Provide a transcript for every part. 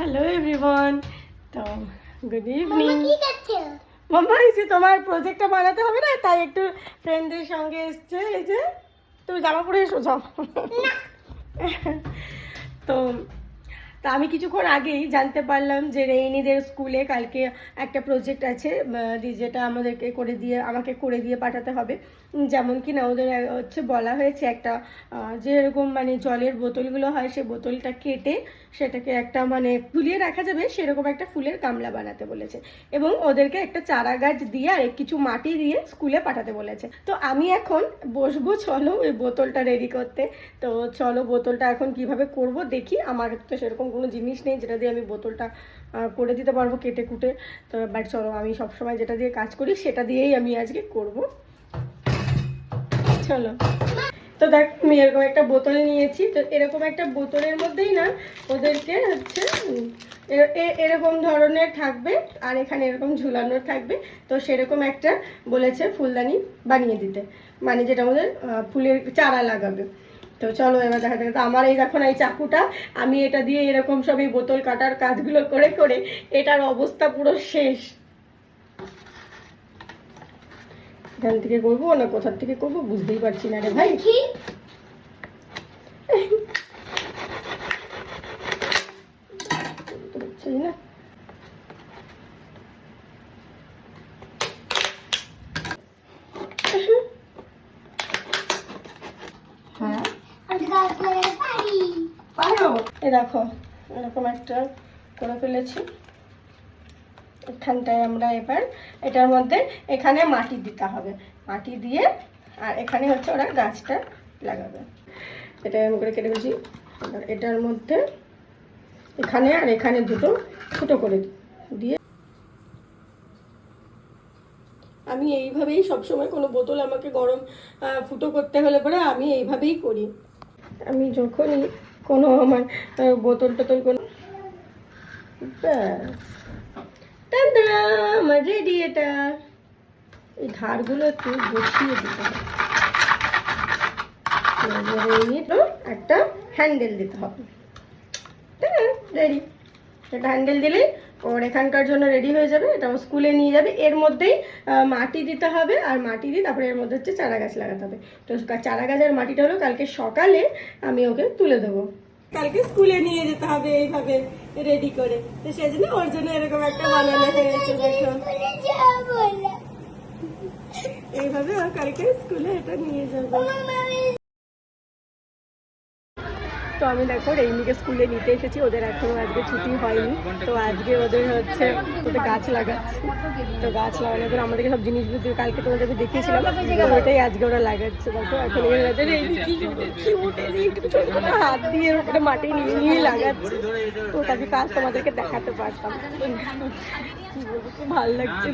Hello everyone তো good evening মাম্মা এই যে তোমার প্রজেক্টটা বানাতে হবে না? তাই একটু ফ্রেন্ডদের সঙ্গে এসছে এই যে তুমি জামা পরে এসো যাও। তো তা আমি কিছুক্ষণ আগেই জানতে পারলাম যে রেইনিদের স্কুলে কালকে একটা প্রজেক্ট আছে যেটা আমাদেরকে করে দিয়ে আমাকে করে দিয়ে পাঠাতে হবে। যেমন কি না ওদের হচ্ছে বলা হয়েছে একটা আহ, যে এরকম মানে জলের বোতলগুলো হয় সে বোতলটা কেটে সেটাকে একটা মানে ঝুলিয়ে রাখা যাবে সেরকম একটা ফুলের গামলা বানাতে বলেছে। এবং ওদেরকে একটা চারা গাছ দিয়ে আর কিছু মাটি দিয়ে স্কুলে পাঠাতে বলেছে। তো আমি এখন বসবো চলো ওই বোতলটা রেডি করতে। তো চলো বোতলটা এখন কীভাবে করব দেখি আমার তো সেরকম কোনো জিনিস নেই, যেটা দিয়ে আমি বোতলটা করে দিতে পারব কেটে কুটে। তো বাট চলো, আমি সবসময় যেটা দিয়ে কাজ করি, সেটা দিয়েই আমি আজকে করব। চলো। তো দেখ, আমি এরকম একটা বোতল নিয়েছি, তো এরকম একটা বোতলের মধ্যেই না, ওদেরকে হচ্ছে এরকম ধরনের থাকবে, আর এখানে এরকম ঝুলানো থাকবে। তো সেরকম একটা বলেছে ফুলদানি বানিয়ে দিতে। মানে যেটা আমাদের ফুলের চারা লাগাবে। তো চলো এবার দেখা যাক। আমার এই দেখো না এই চাকুটা, আমি এটা দিয়ে এরকম সব এই বোতল কাটার কাজগুলো করে করে এটার অবস্থা পুরো শেষ। এখান থেকে করব না কোথার থেকে করব বুঝতেই পারছি না রে ভাই কি তো বুঝছিস না হ্যাঁ আমি গাছ লাগাতে পারি পারো দেখো, এরকম একটা করে ফেলেছি। এখানটায় আমরা এবার এটার মধ্যে এখানে মাটি দিতে হবে। মাটি দিয়ে আর এখানে হচ্ছে ওরা গাছটা লাগাবে। এটা এরকম করে কেটে ফেলেছি। এটার মধ্যে এখানে আর এখানে দুটো ছোটো করে দিয়ে আমি এইভাবেই সবসময় কোনো বোতল আমাকে গরম ফুটো করতে হলে পরে আমি এইভাবেই করি। আমি যখনই কোনো আমার বোতল টোতল কোনো আমার রেডি এটা এই ধারগুলো একটু বসিয়ে দিতে হবে। একটা হ্যান্ডেল দিতে হবে। রেডি এটা হ্যান্ডেল দিলেই ওর এখানকার জন্য রেডি হয়ে যাবে, এটা ও স্কুলে নিয়ে যাবে। এর মধ্যেই মাটি দিতে হবে আর মাটি দিয়ে তারপরে এর মধ্যে হচ্ছে চারা গাছ লাগাতে হবে। তো চারা গাছের মাটিটা হলো কালকে সকালে আমি ওকে তুলে দেবো। কালকে স্কুলে নিয়ে যেতে হবে এইভাবে রেডি করে। তো সেই জন্য ওর জন্য এরকম একটা বানানো হয়েছে, দেখো। এইভাবে কালকে স্কুলে এটা নিয়ে যাবে। তো আমি দেখো রেইনিকে স্কুলে নিতে এসেছি ওদের এখনও আজকে ছুটি হয়নি। তো আজকে ওদের হচ্ছে ওদের গাছ লাগাচ্ছে। তো গাছ লাগানোর পর আমাদেরকে সব দিয়ে কালকে তোমাদেরকে দেখিয়েছিলাম ওটাই আজকে ওরা লাগাচ্ছে। দেখো এখন হাত দিয়ে উপরে মাটি নিয়ে নিয়ে লাগাচ্ছে। তো তাকে কাজ তোমাদেরকে দেখাতে পারতাম। ভালো লাগছে।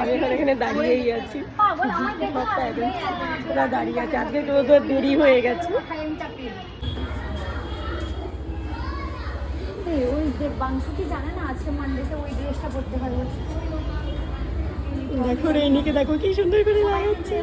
আমি এখানে দাঁড়িয়েই আছি। দাঁড়িয়ে আছে। আজকে তো দেরি হয়ে গেছে। ওই জানে না আজকে মানডেতে ওই ড্রেসটা পরতে পারবে দেখো রেনিকে দেখো কি সুন্দর করে লাগাচ্ছে।